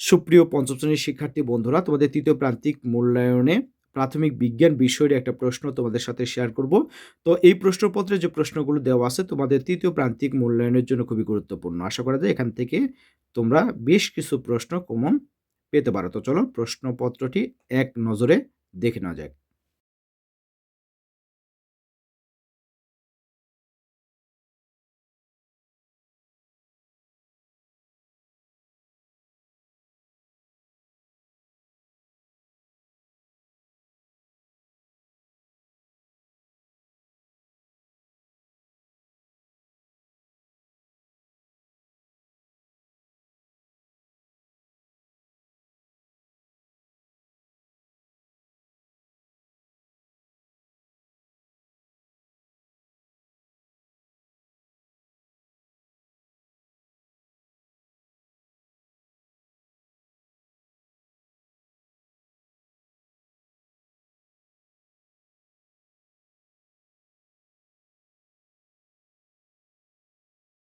সুপ্রিয় পঞ্চম শ্রেণির শিক্ষার্থী বন্ধুরা, তোমাদের তৃতীয় প্রান্তিক মূল্যায়নে প্রাথমিক বিজ্ঞান বিষয়ের একটা প্রশ্ন তোমাদের সাথে শেয়ার করব। তো এই প্রশ্নপত্রে যে প্রশ্নগুলো দেওয়া আছে, তোমাদের তৃতীয় প্রান্তিক মূল্যায়নের জন্য খুবই গুরুত্বপূর্ণ। আশা করা যায় এখান থেকে তোমরা বেশ কিছু প্রশ্ন কমন পেতে পারো। তো চলো প্রশ্নপত্রটি এক নজরে দেখে নেওয়া যাক।